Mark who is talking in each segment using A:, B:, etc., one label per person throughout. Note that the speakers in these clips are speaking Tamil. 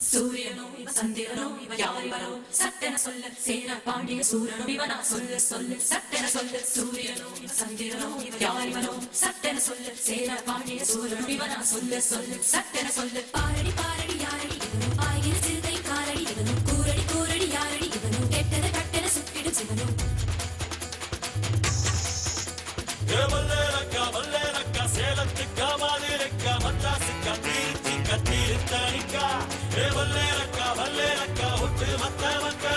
A: சூரியனோ இவ சந்திரனோ இவ யார் இவரோ சட்டென சொல்ல சேர பாண்டிய சூரனோ இவனா சொல்ல சொல்ல. சட்டென சொல்ல சூரியனோ இவ சந்திரனோ இவ யார் இவனோ சொல்ல சேர பாண்டிய சூரனோ இவனா சொல்ல சொல்ல. சட்டென சொல்ல பாரடி பாரடி யாரடி
B: வல்லேலக்கா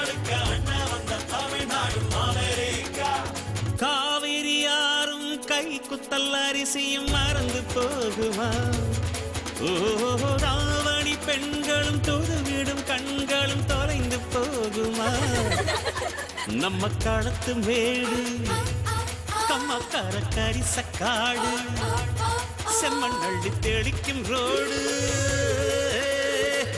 B: ஒட்டு மத்த வந்த தமிழ்நாடு அமெரிக்கா
C: காவிரி யாரும் கை குத்தல் அரிசியும் மறந்து போகுமா? ஓ ராவணி பெண்களும் தொழுவிடும் கண்களும் தொலைந்து போகுமா? நம்ம களத்து மேடு கம்மக்கார கரிசக்காடு செம்மண் அள்ளி தெளிக்கும் ரோடு.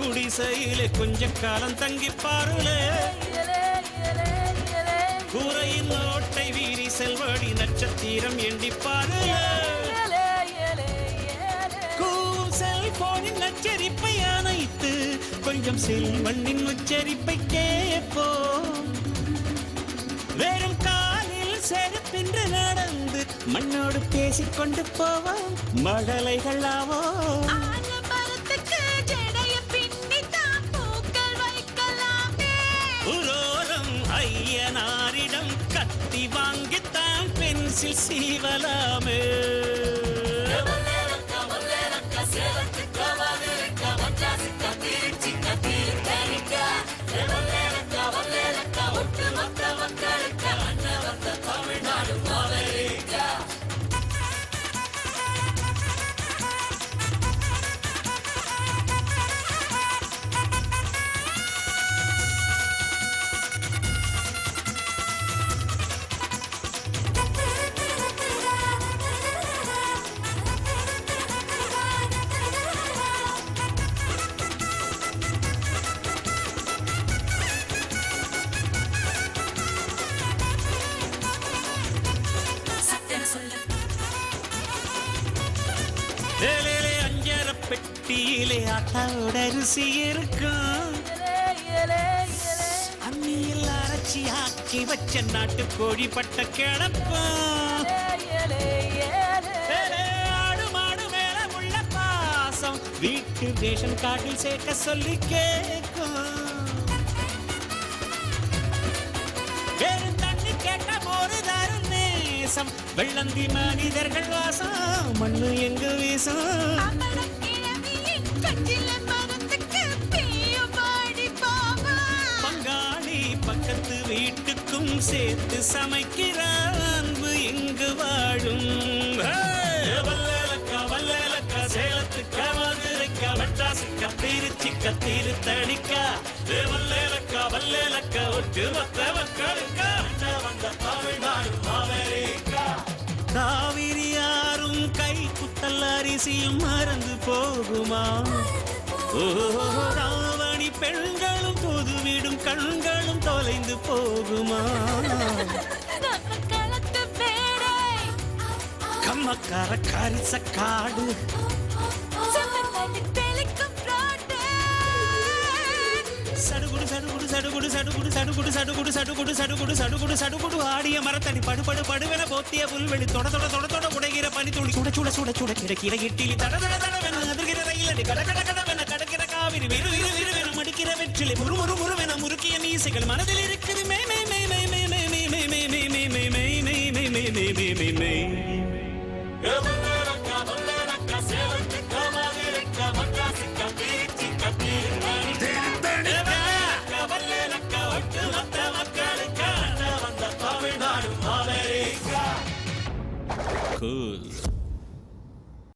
C: குடிசையிலே கொஞ்ச காலம் தங்கி பாருலே கூரையின் ஓட்டை வீரி செல்வடி நட்சத்திரம் எண்டி பாருலே செல்போனின் நச்சரிப்பை அணைத்து கொஞ்சம் செல்வண்ணின் உச்சரிப்பை கேட்போம் வெறும் காலில் செருப்பின்று நடந்து மண்ணோடு பேசிக்கொண்டு போவோம். மழலைகள் ஆவோம்
A: മനസ്സിൽ സീവലാമേ
C: ஏலேலே அஞ்சர பெட்டியிலே ஆட்டாவோட அரிசி இருக்கும். அம்மியில் அரைச்சி ஆக்கி வச்ச நாட்டு கோழி பட்ட கிடப்போம். ஆடு மாடு மேல உள்ள பாசம். வீட்டு ரேஷன் கார்டில் சேர்க்க சொல்லி கேட்கும். நேசம் வெள்ளந்தி மனிதர்கள் வாசம் மண்ணு எங்கு வீசும்? பங்காளி பக்கத்து வீட்டுக்கும் சேர்த்து சமைக்கிற அன்பு எங்கு வாழும்.
B: சேலத்துக்கா மதுரைக்கா மெட்ராஸுக்கா திருச்சிக்கா தீர்த்தணிக்கா. வல்லேலக்கா வல்லேலக்கா ஒட்டு மொத்த மக்களுக்கா.
C: அரிசியும் மறந்து போகுமா? ஓ ராவணி பெண்களும் பொதுவிடும் கண்களும் தொலைந்து போகுமா? கம்மக்கார கரிசக்காடு சடுகுடு சடுகுடு சடுகுடு சடுகுடு சடுகுடு சடுகுடு சடுகுடு சடுகுடு ஆடிய மரத்தடி படுபடு படுவென போத்திய புல்வெளி. தொட தொட தொட தொட உடைகிற பனி துளி சுட சுட சுட சுட கிடக்கிற இட்டிலி தட தட தடவென அதிர்கிற ரயிலடி. கட கட கடவென கடக்கிற காவிரி. விறு விறு விறுவென மடிக்கிற வெற்றிலை. முறு முறு முறுவென முறுக்கிய மீசைகள். மனதில் இருக்குது மே மே மே மே மே மே மே மே. 그